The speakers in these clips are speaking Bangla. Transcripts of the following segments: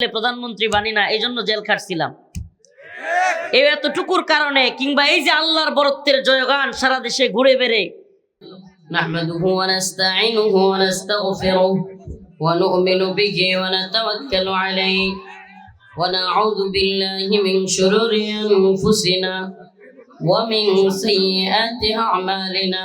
প্রধানমন্ত্রী বানি না এই জন্য জেল খাটছিলাম এই এতটুকুর কারণে কিংবা এই যে আল্লাহর বরত্বের জয়গান সারা দেশে ঘুরে বেড়ে نحمده ونستعينه ونستغفره ونؤمن به ونتوكل عليه ونعوذ بالله من شرور أنفسنا ومن سيئات أعمالنا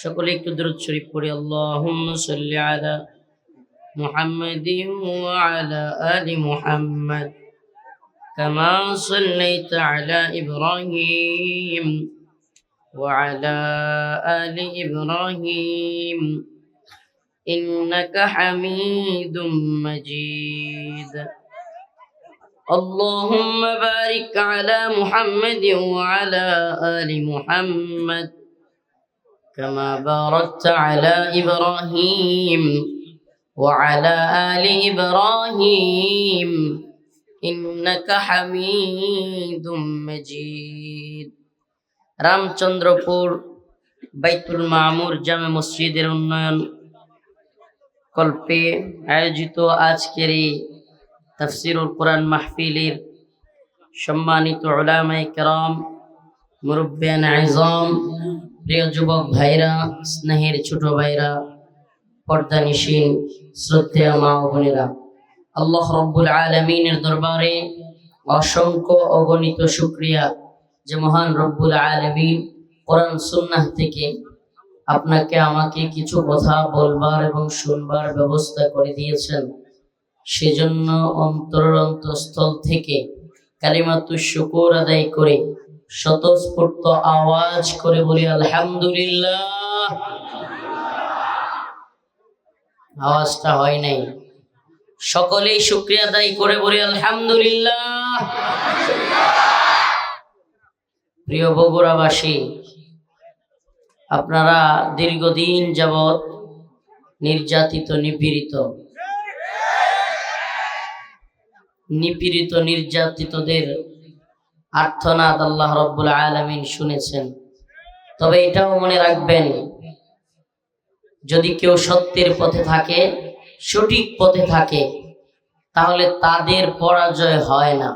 সকলে একটু দরুদ শরীফ পড়ি আল্লাহুম্মা সাল্লি আলা মুহাম্মাদিন ওয়া আলা আলি মুহাম্মাদ কামা সাল্লাইতা আলা ইব্রাহিম وعلى آل إبراهيم إنك حميد مجيد اللهم بارك على محمد وعلى آل محمد كما باركت على إبراهيم وعلى آل إبراهيم إنك حميد مجيد রামচন্দ্রপুর বাইতুল মামুর জামে মসজিদের উন্নয়ন কল্পে আয়োজিত আজকের এই তফসিরুল কোরআন মাহফিলের সম্মানিত ওলামাই কেরাম মুরব্বিয়ান আজম প্রিয় যুবক ভাইরা, স্নেহের ছোট ভাইরা পর্দানিসীন শ্রদ্ধেয় মা ও বোনেরা, আল্লাহ রব্বুল আলমিনের দরবারে অসংখ্য অগণিত শুক্রিয়া যে মহান রব্বুল আলমিন কোরআন সুন্নাহ থেকে আপনাকে আমাকে কিছু কথা বলবার এবং শুনবার ব্যবস্থা করে দিয়েছেন। সেজন্য অন্তর অন্তঃস্থল থেকে কালিমাতু শুকুর আদায় করে স্বতঃস্ফূর্ত আওয়াজ করে বলি, আলহামদুলিল্লাহ। আওয়াজটা হয় নাই। সকলেই শুক্রিয়া আদায় করে বলি, আলহামদুলিল্লাহ। প্রিয় বগুড়াবাসী, আপনারা দীর্ঘদিন যাবৎ নির্যাতিত, নিপীড়িত নিপীড়িত, নির্যাতিতদের আর্থনাদ আল্লাহ রব্বুল আলমিন শুনেছেন। তবে এটাও মনে রাখবেন, যদি কেউ সত্যের পথে থাকে, সঠিক পথে থাকে, তাহলে তাদের পরাজয় হয় না।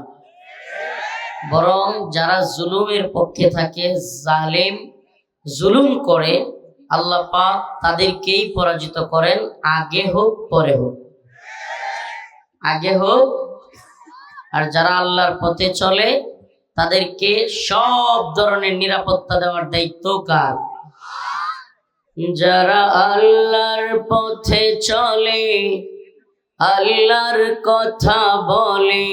বরং যারা জুলুমের পক্ষে থাকে, জালেম জুলুম করে, আল্লাহ পাক তাদেরকেই পরাজিত করেন, আগে হোক, পরে হোক। আগে হোক, আর যারা আল্লাহর পথে চলে তাদেরকে সব ধরনের নিরাপত্তা দেওয়ার দায়িত্ব কার? যারা আল্লাহর পথে চলে, আল্লাহর কথা বলে,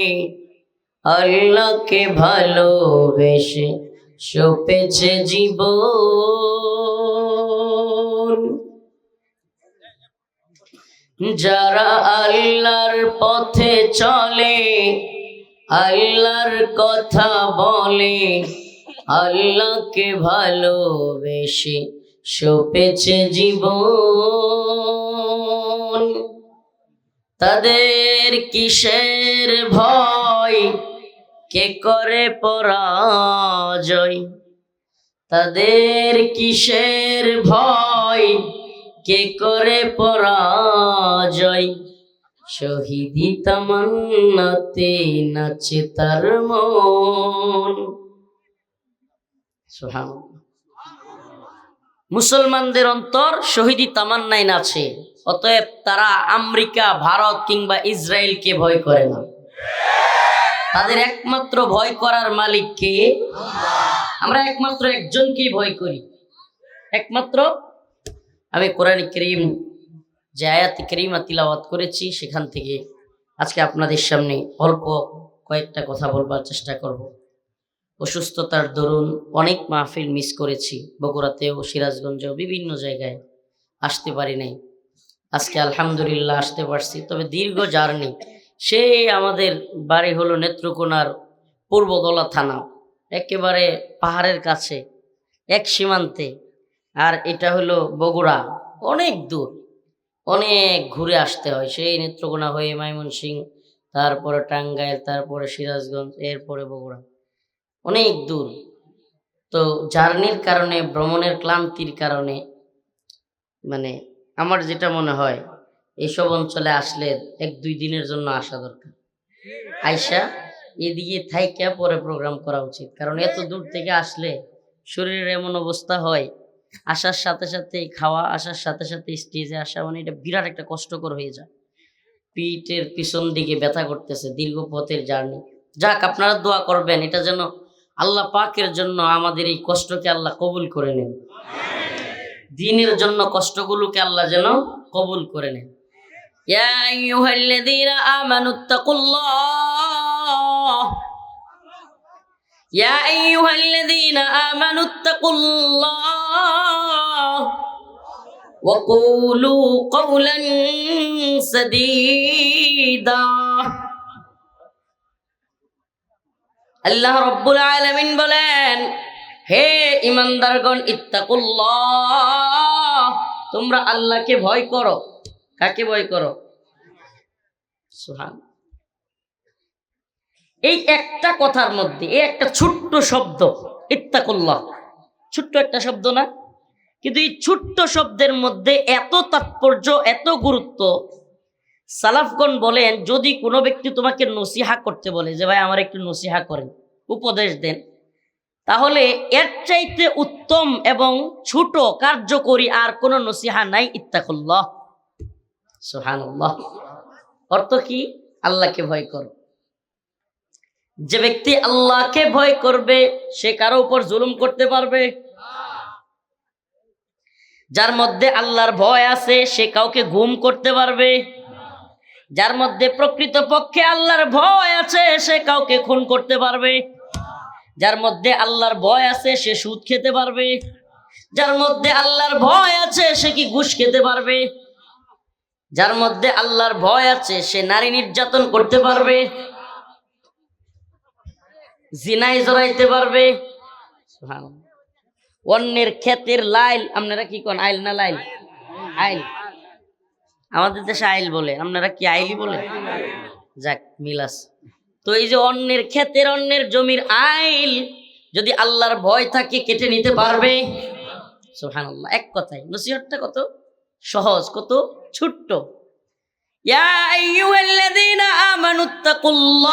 আল্লাহকে ভালোবেসে সপেছে জীবন। যারা আল্লাহর পথে চলে আল্লাহর কথা বলে, আল্লাহকে ভালোবেসে সপেছে জীবন। তাদের কিসের ভয়? কে করে পরাজয়? তাদের কিসের ভয়? কে করে পরাজয়? শহীদি তামান্নাতে নাচে তার মন। মুসলমানদের অন্তর শহীদি তামান্নায় নাচে, অতএব তারা আমেরিকা, ভারত কিংবা ইসরায়েলকে ভয় করে না। তাদের একমাত্র ভয় করার মালিক কে? আমরা একমাত্র একজনকেই ভয় করি। একমাত্র আমি কোরআন করিম যে আয়াত করিমা তিলাওয়াত করেছি, সেখান থেকে আজকে আপনাদের সামনে অল্প কয়েকটা কথা বলবার চেষ্টা করব। অসুস্থতার দরুন অনেক মাহফিল মিস করেছি, বগুড়াতেও, সিরাজগঞ্জেও, বিভিন্ন জায়গায়। আসতে পারি নাই। আজকে আলহামদুলিল্লাহ আসতে পারছি। তবে দীর্ঘ জার্নি। সেই আমাদের বাড়ি হলো নেত্রকোনার পূর্বদলা থানা। একেবারে পাহাড়ের কাছে, এক সীমান্তে। আর এটা হলো বগুড়া, অনেক দূর। অনেক ঘুরে আসতে হয়। সেই নেত্রকোনা হয়ে ময়মনসিং তারপরে টাঙ্গাইল, তারপরে সিরাজগঞ্জ, এরপরে বগুড়া। অনেক দূর। তো জার্নির কারণে, ভ্রমণের ক্লান্তির কারণে মানে আমার যেটা মনে হয় এইসব অঞ্চলে আসলে এক দুই দিনের জন্য আসা দরকার। আইসা এদিকে থাইকা পরে প্রোগ্রাম করা উচিত। কারণ এত দূর থেকে আসলে শরীরের এমন অবস্থা হয় আসার সাথে সাথে, খাওয়া আসার সাথে সাথে স্টেজে আসা মানে এটা বিরাট একটা কষ্টকর হয়ে যায়। পিঠের পিছন দিকে ব্যথা করতেছে, দীর্ঘ পথের জার্নি। যাক, আপনারা দোয়া করবেন, এটা যেন আল্লাহ পাকের জন্য আমাদের এই কষ্টকে আল্লাহ কবুল করে নেন। দিনের জন্য কষ্টগুলোকে আল্লাহ যেন কবুল করে নেন। ইয়া আইয়ুহাল্লাযীনা আমানুত্তাকুল্লাহ آمنوا اتقوا الله يا أيها الذين آمنوا اتقوا الله وقولوا قولا سديدا আল্লাহ রব্বুল আলামিন বলেন হে ইমানদারগণ ইত্তাকুল্লাহ তোমরা আল্লাহকে ভয় করো কাকে ভয় করো সুহান এই একটা কথার মধ্যে এই একটা ছোট্ট শব্দ ইত্তাকুল্লাহ ছোট্ট একটা শব্দ না? কিন্তু এই ছোট্ট শব্দের মধ্যে এত তাৎপর্য, এত গুরুত্ব। সালাফগণ বলেন, যদি কোনো ব্যক্তি তোমাকে নসিহা করতে বলে যে, ভাই, আমার একটু নসিহা করেন, উপদেশ দেন, তাহলে এর চাইতে উত্তম এবং ছোট, কার্যকরী আর কোনো নসিহা নাই ইত্তাকুল্লাহ। সুহানুল্লাহ অর্থ কি? আল্লাহকে ভয় করো। যে ব্যক্তি আল্লাহকে ভয় করবে, সে কারও উপর জুলুম করতে পারবে। যার মধ্যে আল্লাহর ভয় আছে, সে কাউকে ঘুম করতে পারবে। যার মধ্যে প্রকৃত পক্ষে আল্লাহর ভয় আছে, সে কাউকে খুন করতে পারবে। যার মধ্যে আল্লাহর ভয় আছে, সে সুদ খেতে পারবে। যার মধ্যে আল্লাহর ভয় আছে, সে কি ঘুষ খেতে পারবে? যার মধ্যে আল্লাহর ভয় আছে, সে নারী নির্যাতন করতে পারবে। জিনাই জড়াইতে পারবে। অন্যের ক্ষেতের লাইল, আপনারা কি কোন, আইল না লাইল? আইল। আমাদের দেশে আইল বলে, আপনারা কি আইলি বলে? যাক মিলাস তো এই যে অন্যের ক্ষেতের, অন্যের জমির আইল, যদি আল্লাহর ভয় থাকে, কেটে নিতে পারবে। এক কথায়, নসিহতটা কত সহজ, কত ছোট্ট। ইয়া আইয়ুহাল্লাযীনা আমানুত্তাকুল্লাহ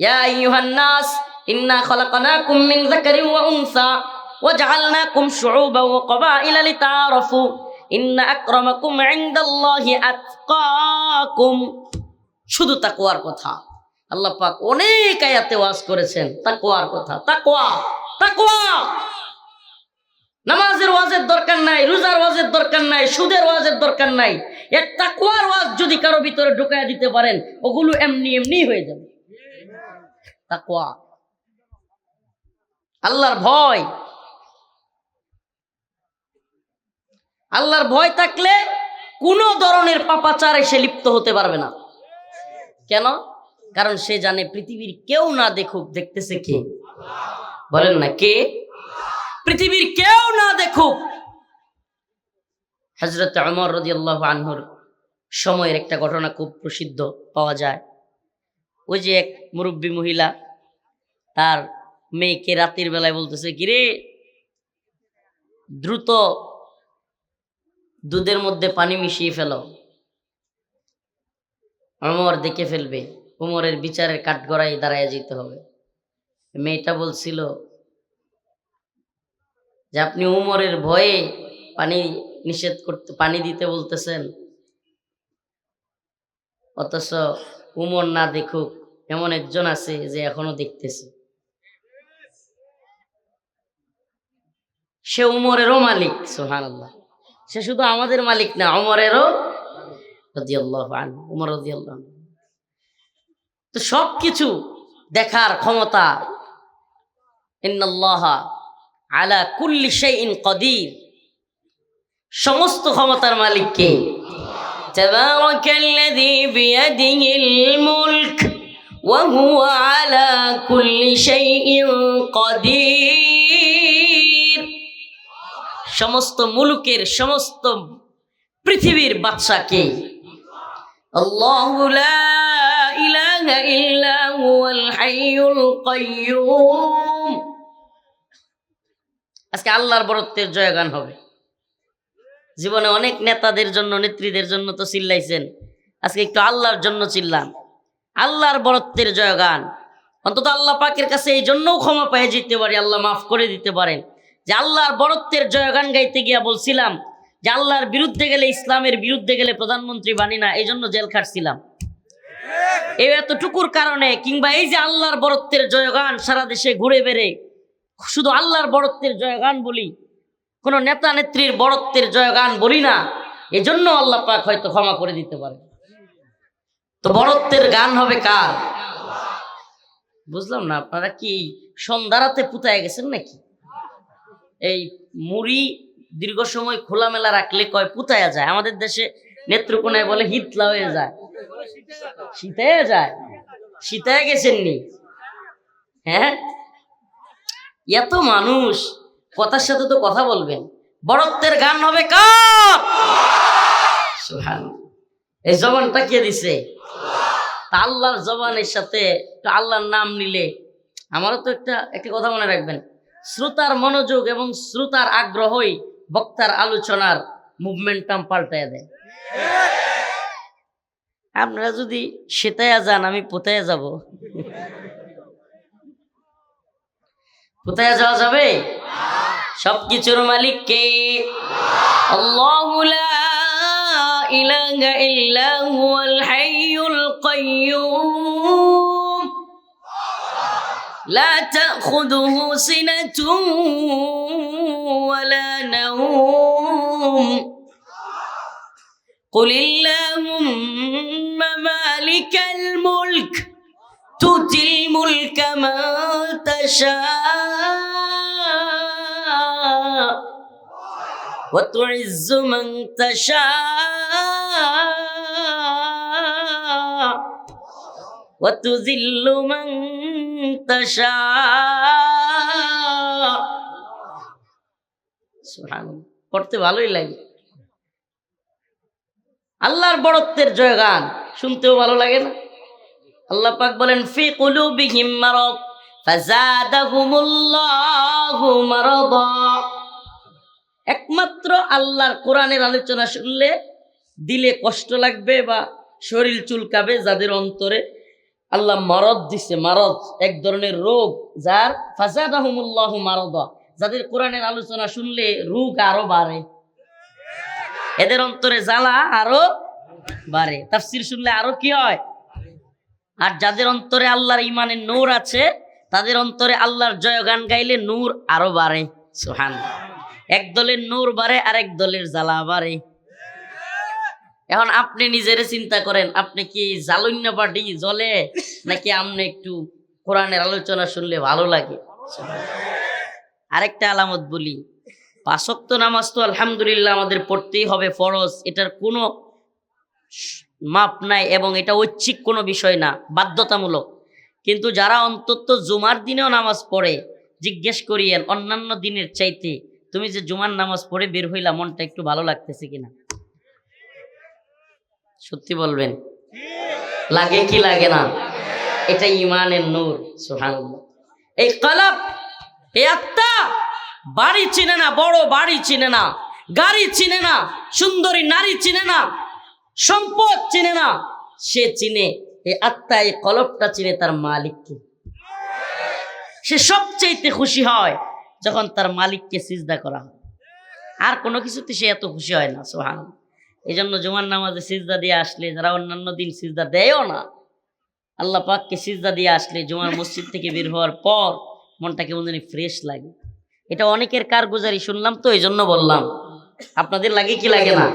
يا أيها الناس إنا خلقناكم من ذكر وأنثى وجعلناكم شعوبا وقبائل لتعارفوا إن أكرمكم عند الله أتقاكم শুধু তাকওয়ার কথা আল্লাহ পাক অনেক আয়াতে ওয়াজ করেছেন তাকওয়ার কথা তাকওয়া তাকওয়া নামাজের ওয়াজের দরকার নাই রোজার ওয়াজের দরকার নাই সুদের ওয়াজের দরকার নাই এক তাকুয়ার ওয়াজ যদি কারো ভিতরে ঢুকায় দিতে পারেন ওগুলো এমনি এমনি হয়ে যাবে তাকুয়া আল্লাহর ভয়। আল্লাহর ভয় থাকলে কোনো ধরনের পাপাচারে সে লিপ্ত হতে পারবে না। কেন? কারণ সে জানে পৃথিবীর কেউ না দেখুক, দেখতেছে কে? বলেন না, কে? পৃথিবীর কেউ না দেখুক। হজরত আমর রদি আল্লাহ আনহুর সময়ের একটা ঘটনা খুব প্রসিদ্ধ পাওয়া যায়। ওই যে এক মুরব্বী মহিলা, তার মেয়েকে রাতের বেলায় বলতেছে, কিরে, দ্রুত দুধের মধ্যে পানি মিশিয়ে ফেলো। অমর দেখে ফেলবে, উমরের বিচারের কাঠগড়াই দাঁড়ায় যেতে হবে। মেয়েটা বলছিল, যে আপনি উমরের ভয়ে পানি নিষেধ করতে, পানি দিতে বলতেছেন, অথচ উমর না দেখুক, এমন একজন আছে যে এখনও দেখতেছে। সে উমরেরও মালিক সোহান সে শুধু আমাদের মালিক না অমরেরও উমর তো সব কিছু দেখার ক্ষমতা আলা কুল্লি সেই ইন কদির। সমস্ত ক্ষমতার মালিক কে? تبارك الذي بيده الملك وهو على كل شيء قدير সমস্ত মুলুকের সমস্ত পৃথিবীর বাদশাকে আল্লাহু লা ইলাহা ইল্লা হুয়াল হাইয়ুল কাইয়্যুম আজকে আল্লাহর বরত্বের জয়গান হবে জীবনে অনেক নেতাদের জন্য, নেত্রীদের জন্য তো চিল্লাইছেন। আজকে একটু আল্লাহর জন্য চিল্লান। আল্লাহর বরত্বের জয়গান। অন্তত আল্লাহ পাকের কাছে এই জন্যও ক্ষমা পেয়ে যেতে পারি, আল্লাহ মাফ করে দিতে পারেন। যে আল্লাহর বরত্বের জয়গান গাইতে গিয়া বলছিলাম, যে আল্লাহর বিরুদ্ধে গেলে, ইসলামের বিরুদ্ধে গেলে প্রধানমন্ত্রী বানি না, এই জন্য জেল খাটছিলাম। এই এতটুকুর কারণে, কিংবা এই যে আল্লাহর বরত্বের জয়গান সারা দেশে ঘুরে বেড়ে, শুধু আল্লাহর বরত্বের জয়গান বলি কোন নেতা নেত্রীর বরত্বের জয়গান বলি না, এজন্য আল্লাহ পাক হয়তো ক্ষমা করে দিতে পারে। তো বরত্বের গান হবে কার? বুঝলাম না, আপনারা কি সন্ধ্যারাতে পুতায় গেছেন নাকি? এই মুড়ি দীর্ঘ সময় খোলামেলা রাখলে কয় পুতায়া যায়? আমাদের দেশে নেত্রকোনায় বলে হিতলা হয়ে যায়। শীতায় যায়? শীতায় গেছেননি? হ্যাঁ? এত মানুষ কথার সাথে তো কথা বলবেন। বরত্বের গান হবে কার। এই জবানটা কে দিছে? তা আল্লাহর জবানের সাথে আল্লাহর নাম নিলে আমারও তো একটা একটা কথা মনে রাখবেন। শ্রোতার মনোযোগ এবং শ্রোতার আগ্রহই বক্তার আলোচনার মুভমেন্টাম পাল্টায় দেয়। আপনারা যদি সেতায়া যান, আমি পোতায়া যাব। কোথায় যাওয়া যাবে সবকিছুর মালিক কে আল্লাহু লা ইলাহা ইল্লা হুয়াল হাইয়ুল কাইয়্যুম لا تأخذه سنة ولا نوم قل اللهم مالك الملك تؤتي الملك من تشاء وتعز من تشاء وتذل من تشاء সুবহানাল্লাহ। পড়তে ভালোই লাগে আল্লাহর বড়ত্বের জয়গান শুনতেও ভালো লাগে না আল্লাহ পাক বলেন, ফি কুলুবিহিম মারাদ, ফাজাদাহুমুল্লাহু মারাদা। একমাত্র আল্লাহর কোরআনের আলোচনা শুনলে দিলে কষ্ট লাগবে বা শরীর চুলকাবে যাদের অন্তরে আল্লাহ মারদ দিছে, মারদ, এক ধরনের রোগ যার ফাজাদাহুমুল্লাহু মারাদা। যাদের কোরআনের আলোচনা শুনলে রোগ আরও বাড়ে। এদের অন্তরে জ্বালা আরও বাড়ে। তাফসির শুনলে আরও কি হয়? আর যাদের অন্তরে আল্লাহর ইমানের নূর আছে, তাদের অন্তরে আল্লাহর জয়গান গাইলে নূর আরও বাড়ে। সুহান এক দলের নূর বাড়ে আর এক দলের জ্বালা বাড়ে। এখন আপনি নিজেরে চিন্তা করেন, আপনি কি জালন্য পাটি জ্বলে, নাকি আপনি একটু কোরআনের আলোচনা শুনলে ভালো লাগে? আরেকটা আলামত বলি পাঁচক্ত নামাজ তো আলহামদুলিল্লাহ আমাদের পড়তেই হবে, ফরজ। এটার কোনো মাপ নাই এবং এটা ঐচ্ছিক কোনো বিষয় না, বাধ্যতামূলক। কিন্তু যারা অন্তত জুমার দিনেও নামাজ পড়ে, জিজ্ঞেস করিয়েন অন্যান্য দিনের চাইতে, তুমি যে জুমার নামাজ পড়ে বের হইলা, মনটা একটু ভালো লাগতেছে কিনা? সত্যি বলবেন? লাগে কি লাগে না? এটা ইমানের নূর, সুবহানাল্লাহ। এই কলাপ, এই আত্মা, বাড়ি চিনে না, বড় বাড়ি চিনে না, গাড়ি চিনে না, সুন্দরী নারী চিনে না সম্পদ চিনে না। সে চিনে এই আত্মা এই কলপটা চিনে তার মালিককে। সে সবচেয়ে খুশি হয় যখন তার মালিককে সিজদা করা হয়। আর কোনো কিছুতে সে এত খুশি হয় না সোহান এই জন্য জুমার নামাজে সিজদা দিয়ে আসলে, যারা অন্যান্য দিন সিজদা দেয়ও না, আল্লাহ পাককে সিজদা দিয়ে আসলে জুমার মসজিদ থেকে বের হওয়ার পর মনটা কেমন জানি ফ্রেশ লাগে। এটা অনেকের কারগুজারি শুনলাম তো এই জন্য বললাম। আপনাদের লাগে কি লাগে না?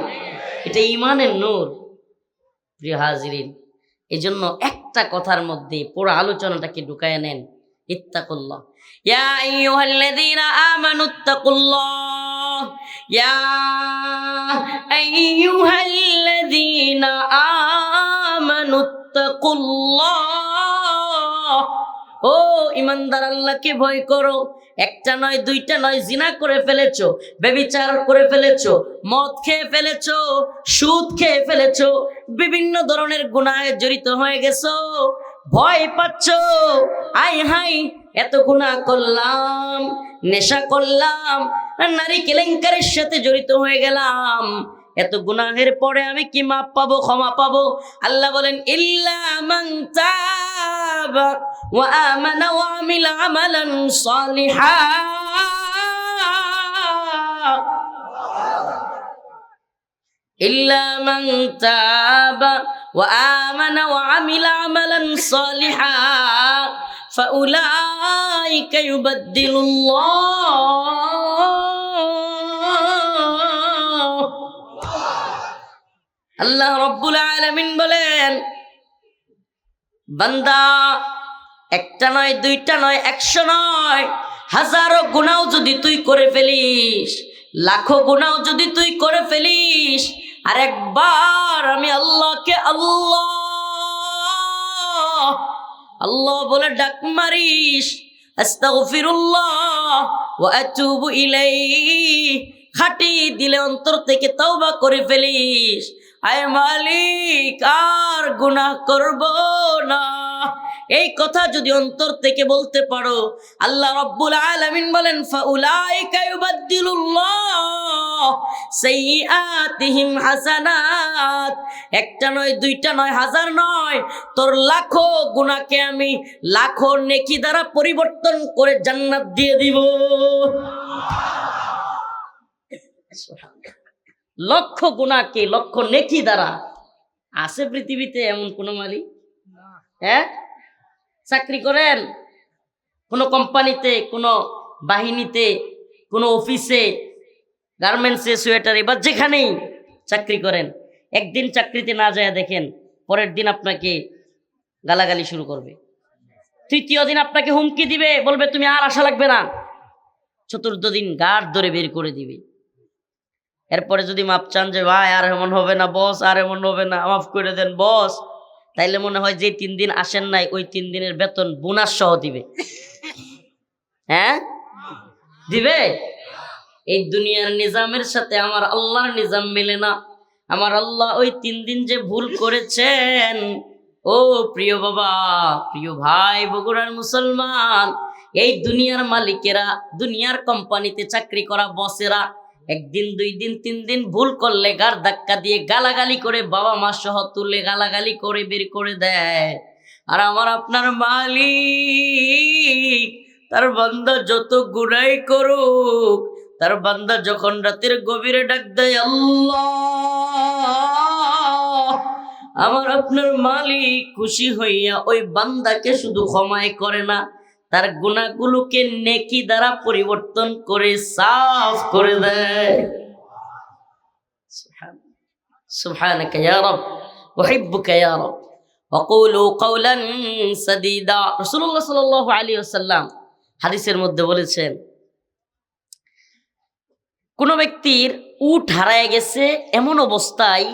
এটা ইমানের নূর, প্রিয় হাজিরিন। এই জন্য একটা কথার মধ্যে পুরো আলোচনাটাকে ঢুকায় নেন, ইত্তাকুল্লাহ। ইয়া আইয়ুহাল্লাযীনা আমানু ইত্তাকুল্লাহ। ইয়া আইয়ুহাল্লাযীনা আমানু ইত্তাকুল্লাহ। ও ইমানদার আল্লাহকে ভয় করো। একটা নয়, দুইটা নয়, জিনা করে ফেলেছো বেবিচার করে ফেলেছো, মদ খেয়ে ফেলেছো, সুদ খেয়ে ফেলেছো, বিভিন্ন ধরনের গুনাহে জড়িত হয়ে গেছো। ভয় পাচ্ছ? আই হাই, এত গুণা করলাম, নেশা করলাম, নারী কেলেঙ্কারের সাথে জড়িত হয়ে গেলাম। এত গুনাহের পরে আমি কি মাপ পাবো, ক্ষমা পাবো? আল্লাহ বলেন, ইল্লা মান তাবা ওয়া আমানা ওয়া আমিলা আমালান সালিহা إلا من تاب وآمن وعمل عملا صالحا فأولئك يبدل الله আল্লাহ রব্বুল আলামিন বলেন বান্দা একটা নয়, দুইটা নয়, একশো নয়। হাজারো গুণাও যদি তুই করে ফেলিস, লাখো গুণাও যদি তুই করে ফেলিস, আর একবার আমি আল্লাহকে আল্লাহ আল্লাহ বলে ডাক মারিস, আস্তাগফিরুল্লাহ ওয়া আতুবু ইলাইহি। খাটি দিলে অন্তর থেকে তওবা করে ফেলিস। আয় মালিক, আর গুনাহ করব না। এই কথা যদি অন্তর থেকে বলতে পারো আল্লাহ রব্বুল আলামিন বলেন ফাউলাইকা ইউবাদদিলুল্লাহ সাইয়্যাতিহিম হাসানাত। একটা নয় দুইটা নয় হাজার নয়। তোর লাখো গুনাহকে আমি লাখো নেকি দ্বারা পরিবর্তন করে জান্নাত দিয়ে দিব। লক্ষ গুণাকে লক্ষ নেকি দ্বারা। আছে পৃথিবীতে এমন কোন মালিক? হ্যাঁ? চাকরি করেন, কোনো কোম্পানিতে, কোনো বাহিনীতে, কোনো অফিসে, গার্মেন্টসে, সোয়েটারে বা যেখানেই চাকরি করেন, একদিন চাকরিতে না যায় দেখেন, পরের দিন আপনাকে গালাগালি শুরু করবে। তৃতীয় দিন আপনাকে হুমকি দিবে, বলবে, তুমি আর আশা লাগবে না। চতুর্থ দিন গাঢ় ধরে বের করে দিবে। এরপরে যদি মাপ চান যে, ভাই, আর এমন হবে না, বস, আর এমন হবে না, মাফ করে দেন, বস। তাইলে মনে হয় যে তিন দিন আসেন নাই, ওই তিন দিনের বেতন বোনাস সহ দিবে। হ্যাঁ? দিবে? এই দুনিয়ার নিজামের সাথে আমার আল্লাহর নিজাম মেলে না। আমার আল্লাহ ওই তিন দিন যে ভুল করেছেন, ও প্রিয় বাবা, প্রিয় ভাই, বগুড়ার মুসলমান, এই দুনিয়ার মালিকেরা, দুনিয়ার কোম্পানিতে চাকরি করা বসেরা একদিন, দুই দিন, তিন দিন ভুল করলে গার ধাক্কা দিয়ে গালাগালি করে বাবা মা সহ তুলে গালাগালি করে বের করে দেয়। আর আমার আপনার মালিক, তার বান্দা যত গুনাই করুক, তার বান্দা যখন রাতের গভীরে ডাক দেয়, আল্লাহ! আমার আপনার মালিক খুশি হইয়া ওই বান্দাকে শুধু ক্ষমাই করে না তার গুণাগুলোকে নেকি দ্বারা পরিবর্তন করে সাফ করে দেয় সুবহানাকা ইয়া রব উহিব্বুকা ইয়া রব وقولوا قولا سديدا রাসূলুল্লাহ সাল্লাল্লাহু আলাইহি ওয়াসাল্লাম হাদিসের মধ্যে বলেছেন কোন ব্যক্তির উট হারায় গেছে এমন অবস্থায়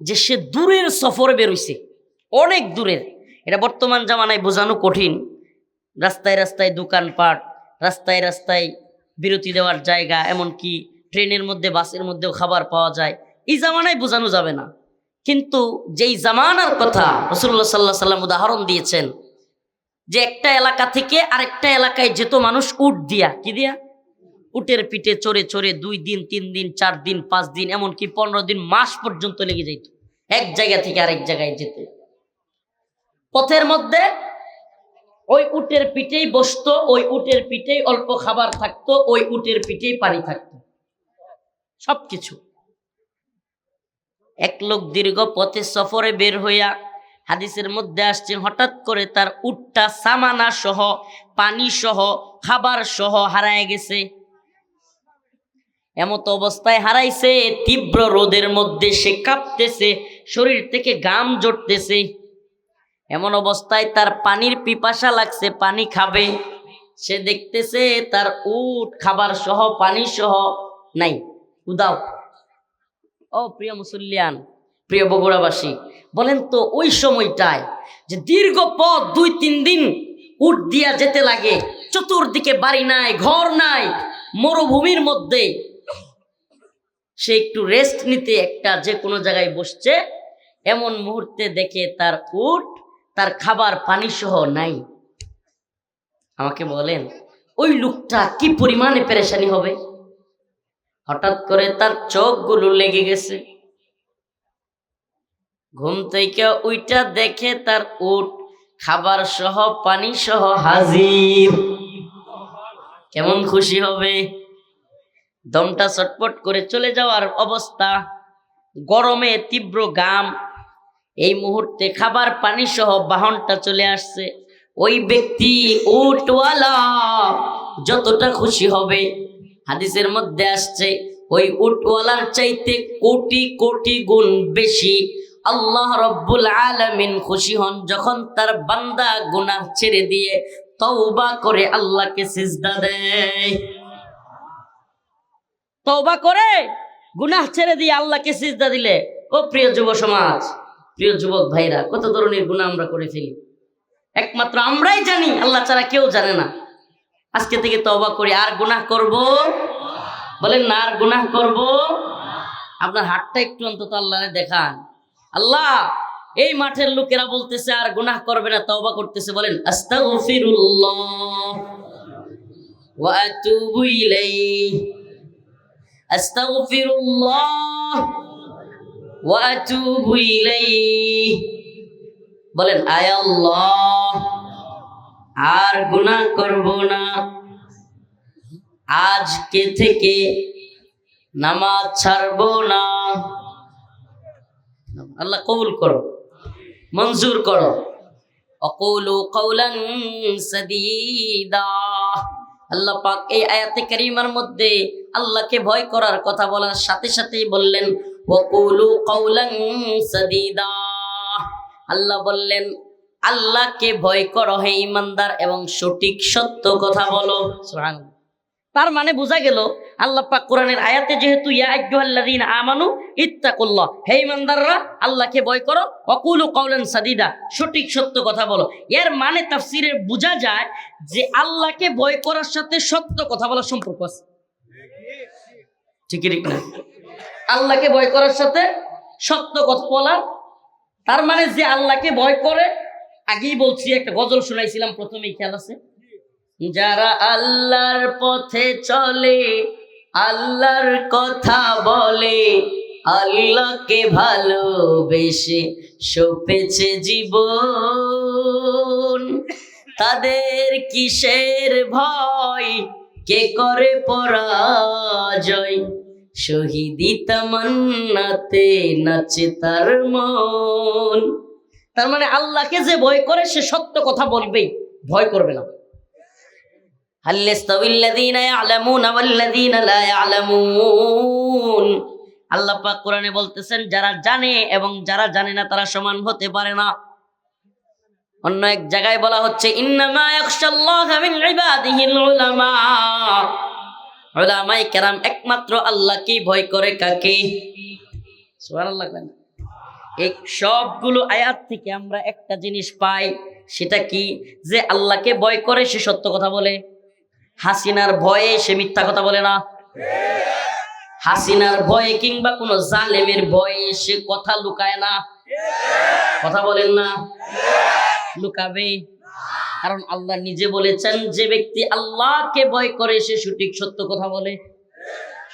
যে সে দূরের সফরে বেরোইছে অনেক দূরের এটা বর্তমান জামানায় বোঝানো কঠিন রাস্তায় রাস্তায় দোকানপাট, রাস্তায় রাস্তায় বিরতি দেওয়ার জায়গা, এমনকি ট্রেনের মধ্যে, বাসের মধ্যেও খাবার পাওয়া যায়। এই জামানায় বোঝানো যাবে না। কিন্তু যেই জামানার কথা রসুল্লাহ সাল্লাহ সাল্লাম উদাহরণ দিয়েছেন, যে একটা এলাকা থেকে আরেকটা এলাকায় যেত মানুষ উট দিয়া। কি দিয়া? উটের পিঠে চড়ে চড়ে দুই দিন, তিন দিন, চার দিন, পাঁচ দিন, এমনকি পনেরো দিন, মাস পর্যন্ত লেগে যাইত। এক জায়গা থেকে আরেক জায়গায় যেতে। পথের মধ্যে ওই উটের পিঠেই বসতো, ওই উটের পিঠেই অল্প খাবার থাকতো, ওই উটের পিঠেই পানি থাকতো। সবকিছু। এক লোক দীর্ঘ পথে সফরে বের হইয়া হাদিসের মধ্যে আসছে, হঠাৎ করে তার উটটা সামানা সহ, পানি সহ, খাবার সহ হারায় গেছে। এমত অবস্থায় হারাইছে, তীব্র রোদের মধ্যে সে কাঁপতেছে, শরীর থেকে গাম জড়তেছে এমন অবস্থায় তার পানির পিপাসা লাগছে, পানি খাবে। সে দেখতেছে তার উট, খাবার সহ, পানি সহ নাই। উদাও। ও প্রিয় মুসল্লিয়ান, প্রিয় বগুড়াবাসী, বলেন তো ওই সময়টায় যে দীর্ঘ পথ দুই তিন দিন উট দিয়া যেতে লাগে, চতুর্দিকে বাড়ি নাই, ঘর নাই, মরুভূমির মধ্যে সে একটু রেস্ট নিতে একটা যে কোনো জায়গায় বসছে, এমন মুহূর্তে দেখে তার উট তার খাবার পানি সহ নাই। আমাকে বলেন, ওই লোকটা কি পরিমাণে পেরেশানি হবে? হঠাৎ করে তার চোখগুলো লেগে গেছে। ঘুম থেকে ওইটা দেখে তার উঠ, খাবার সহ, পানি সহ হাজির। কেমন খুশি হবে? দমটা চটপট করে চলে যাওয়ার অবস্থা। গরমে তীব্র গাম এই মুহূর্তে খাবার পানি সহ বাহনটা চলে আসছে। ওই ব্যক্তি উটওয়ালা, যতটা খুশি হবে। হাদিসের মধ্যে আসছে, ওই উটওয়ালার চাইতে কোটি কোটি গুণ বেশি আল্লাহ রব্বুল আলামিন খুশি হন যখন তার বান্দা গুনাহ ছেড়ে দিয়ে তওবা করে আল্লাহকে সিজদা দেয়। তওবা করে, গুনাহ ছেড়ে দিয়ে আল্লাহকে সিজদা দিলে। ও প্রিয় যুব সমাজ প্রিয় যুবক ভাইরা, কত ধরনের গুনাহ আমরা করে ফেলি? একমাত্র আমরাই জানি, আল্লাহ ছাড়া কেউ জানে না। আজকে থেকে তওবা করি আর গুনাহ করব? বলেন না, আর গুনাহ করব? আপনার হাতটা একটু অন্তত আল্লাহরে দেখান। আল্লাহ, এই মাঠের লোকেরা বলতেছে, আর গুনাহ করবে না, তওবা করতেছে। বলেন, আস্তাগফিরুল্লাহ ওয়া বলেন, আয় আল্লাহ, আর গুনাহ করব না। আজকে থেকে নামাজ ছাড়বো না। আল্লাহ কবুল করো, মঞ্জুর করো। অকুলু কৌলান সাদীদা। আল্লাহ পাক এই আয়াতে কারিমার মধ্যে আল্লাহকে ভয় করার কথা বলার সাথে সাথেই বললেন ওকুলু কৌলান সাদীদা আল্লাহ বললেন, আল্লাহকে ভয় করো হে ইমানদার এবং সঠিক সত্য কথা বলো। তার মানে বোঝা গেল, আল্লাহ পাক কোরআনের আয়াতে যেহেতু, ইয়া আইয়ুহাল্লাযীনা আমানু ইত্তাকুল্লাহ। হে ইমানদাররা, আল্লাহকে ভয় করো, ওয়াকুলু কাওলান সাদিদা, সঠিক সত্য কথা বলো। এর মানে তাফসীরে বোঝা যায় যে আল্লাহকে ভয় করার সাথে সত্য কথা বলার সম্পর্ক আছে। ঠিক ঠিক না? আল্লাহকে ভয় করার সাথে সত্য কথা বলা। তার মানে যে আল্লাহকে ভয় করে, আগেই বলছি, একটা গজল শোনাইছিলাম, প্রথমেই খেয়াল আছে। যারা আল্লাহর পথে চলে, আল্লাহর কথা বলে, আল্লাহকে ভালোবেসে সপেছে জীবন। তাদের কিসের ভয়? কে করে পরাজয়? শহীদি তামান্নাতে নাচে তার মন। তার মানে আল্লাহকে যে ভয় করে, সে সত্য কথা বলবে ভয় করবে না। আল্লাহ পাক কোরআনে বলতেছেন, যারা জানে এবং যারা জানে না, তারা সমান হতে পারে না। অন্য এক জায়গায় বলা হচ্ছে, ইন্নামা ইয়াখশাল্লাহা মিন ইবাদিহিল উলামা। উলামায়ে কেরাম একমাত্র আল্লাহকে ভয় করে কাকে। এই সবগুলো আয়াত থেকে আমরা একটা জিনিস পাই, সেটা কি? যে আল্লাহকে ভয় করে সে সত্য কথা বলে। হাসিনার ভয়ে সে মিথ্যা কথা বলে না। হাসিনার ভয়ে কিংবা কোনো জালেমের ভয়ে সে কথা লুকায় না। কথা বলেন না। লুকাবে। কারণ আল্লাহ নিজে বলেছেন, যে ব্যক্তি আল্লাহকে ভয় করে, সে সঠিক সত্য কথা বলে।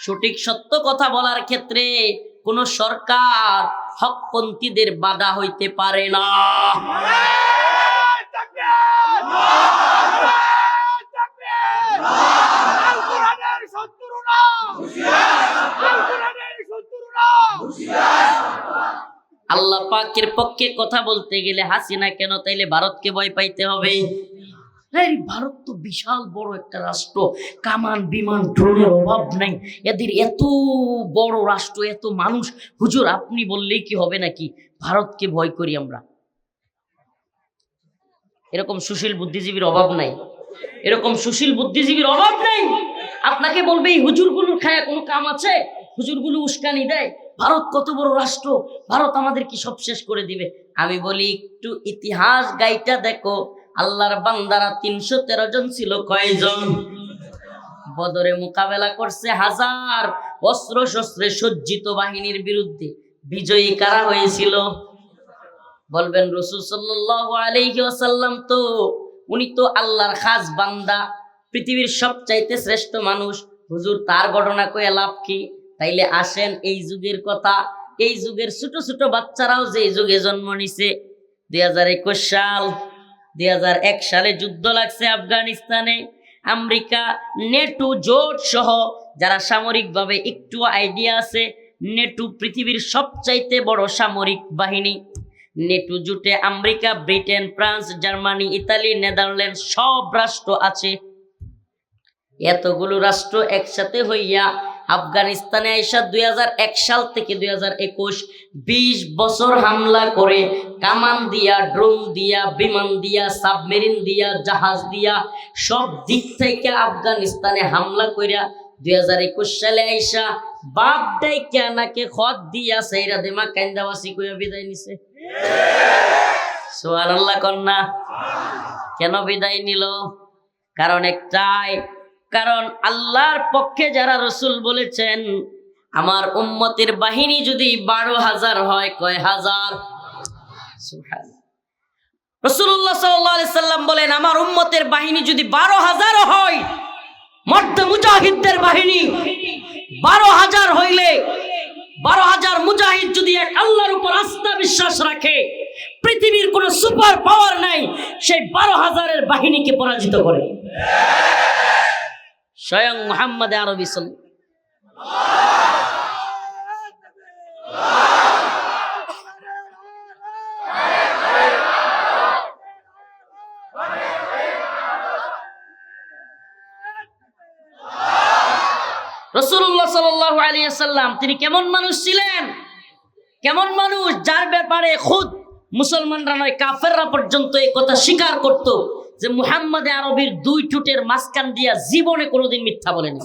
সঠিক সত্য কথা বলার ক্ষেত্রে কোন সরকার হকপন্থীদের বাধা হইতে পারে না। আল্লাহ পাকের পক্ষে কথা বলতে গেলে হাসিনা কেন? তাইলে ভারতকে ভয় পাইতে হবে। ভারত তো বিশাল বড় একটা রাষ্ট্র। কামান, বিমান, ড্রোনের অভাব নাই। এদের এত বড় রাষ্ট্র, এত মানুষ। হুজুর, আপনি বললেই কি হবে নাকি? ভারতকে ভয় করি আমরা। এরকম সুশীল বুদ্ধিজীবীর অভাব নাই। এরকম সুশীল বুদ্ধিজীবীর অভাব নাই। আপনাকে বলবে, এই হুজুরগুলোর খায়া কোনো কাম আছে? হুজুরগুলো উস্কানি দেয়। ভারত কত বড় রাষ্ট্র? ভারত আমাদের কি সব শেষ করে দিবে? আমি বলি, একটু ইতিহাস গাইটা দেখো। আল্লাহর বান্দারা তিনশো তেরো জন ছিল, কয়জন? বদরে মোকাবেলা করছে হাজার। অস্ত্র শস্ত্রে সজ্জিত বাহিনীর বিরুদ্ধে বিজয়ী কারা হয়েছিল? বলবেন রসুল সাল্লাহ তো। উনি তো আল্লাহর খাস বান্দা, পৃথিবীর সবচাইতে শ্রেষ্ঠ মানুষ। হুজুর, তার ঘটনা কয়ে লাভ কি? তাইলে আসেন, এই যুগের কথা, এই যুগের ছোট ছোট বাচ্চারাও যে যুগে জন্ম নিছে। দুই হাজার একুশ সাল, দুই হাজার এক সালে যুদ্ধ লাগছে আফগানিস্তানে। আমেরিকা, নেটো, জোট সহ যারা সামরিকভাবে একটু আইডিয়া আছে, নেটু পৃথিবীর সবচাইতে বড় সামরিক বাহিনী। নেটু জোটে America, Britain, France, Germany, Italy, Netherland সব রাষ্ট্র আছে। এতগুলো রাষ্ট্র একসাথে হইয়া আফগানিস্তানে আইসা দুই সাল থেকে দুই হাজার একুশ বিশ বছর হামলা করে কামান দিয়া, ড্রোন দিয়া, বিমান দিয়া, সাবমেরিন দিয়া, জাহাজ দিয়া সব দিক থেকে আফগানিস্তানে হামলা কইরা দুই হাজার একুশ সালে আইসা বাপ ডাইকা নাকে খত দিয়া সেইরা দেমা কান্দাবাসি কইয়া বিদায় নিছে। সোয়াল আল্লাহ কন্যা, কেন বিদায় নিল? কারণ একটাই কারণ আল্লাহর পক্ষে যারা রসুল বলেছেন, আমার উম্মতের বাহিনী যদি বারো হাজার হয়, কয় হাজার? রসুল্লাহ সাল্লাম বলেন, আমার উম্মতের বাহিনী যদি বারো হাজার হয়, মর্দ মুজাহিদদের বাহিনী বারো হাজার হইলে, বারো হাজার মুজাহিদ যদি এক আল্লাহর উপর আস্থা বিশ্বাস রাখে, পৃথিবীর কোনো সুপার পাওয়ার নাই, সেই বারো হাজারের বাহিনীকে পরাজিত করে। স্বয়ং মোহাম্মদ আরবি সাল রসুল্লাহ সাল্লাহ আলিয়াল্লাম তিনি কেমন মানুষ ছিলেন? কেমন মানুষ যার ব্যাপারে খুদ মুসলমানরা নয়, কাফেররা পর্যন্ত এই কথা স্বীকার করত। যে মুহাম্মদ আরবির দুই ঠোঁটের মাঝখান দিয়া জীবনে কোনোদিন মিথ্যা বলেনি।